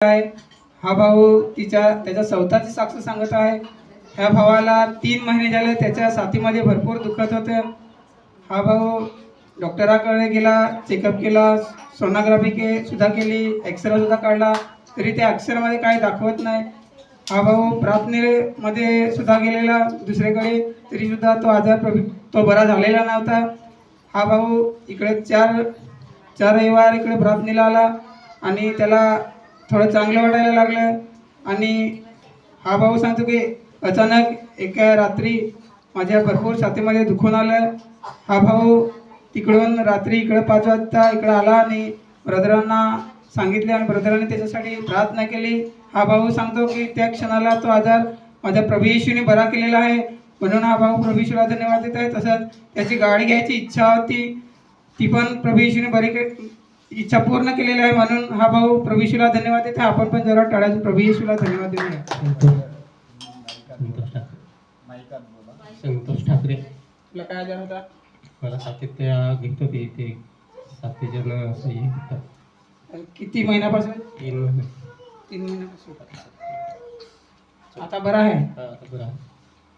आहे. हा भाऊ तिच्या त्याच्या स्वतःची साक्ष सांगत आहे. ह्या भावाला तीन महिने झाले त्याच्या साथीमध्ये भरपूर दुखत होतं. हा भाऊ डॉक्टराकडे गेला चेकअप केला सोनोग्राफी के सुद्धा केली एक्सरे सुद्धा काढला. तरी त्या एक्सरेमध्ये काही दाखवत नाही. हा भाऊ प्रार्थनेमध्ये सुद्धा गेलेला दुसरीकडे. तरी सुद्धा तो आजार प्रभि तो बरा झालेला नव्हता. हा भाऊ इकडे चार चार रविवार इकडे प्रार्थनेला आला. आणि त्याला थोडं चांगलं वाटायला लागलं. आणि हा भाऊ सांगतो की अचानक एका रात्री माझ्या भरपूर छातीमध्ये दुखून आलं. हा भाऊ तिकडून रात्री इकडं पाच वाजता इकडं आला आणि ब्रदरांना सांगितले आणि ब्रदरांनी त्याच्यासाठी प्रार्थना केली. हा भाऊ सांगतो की त्या क्षणाला तो आजार माझ्या प्रभू येशूने बरा केलेला आहे. म्हणून हा भाऊ प्रभू येशूला धन्यवाद देत आहे. तसंच त्याची गाडी घ्यायची इच्छा होती. ती पण प्रभू येशूने बरी के इच्छा पूर्ण केलेली आहे म्हणून हा भाऊ प्रभू येशूला धन्यवाद देत. आहे आपण पण जरा टाळ्यातून प्रभू येशूला धन्यवाद देऊया. संतोष. ठाकरे. संतोष ठाकरे. तुला काय आजार होता? मला सातत्य घेत होते ते. सातत्याजन असं हे घेतात किती महिन्यापासून? तीन महिने. तीन महिन्यापासून. आता बरं आहे? हा, आता बरं आहे.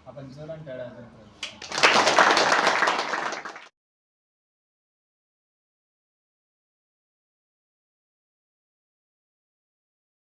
आपण वाजवतो.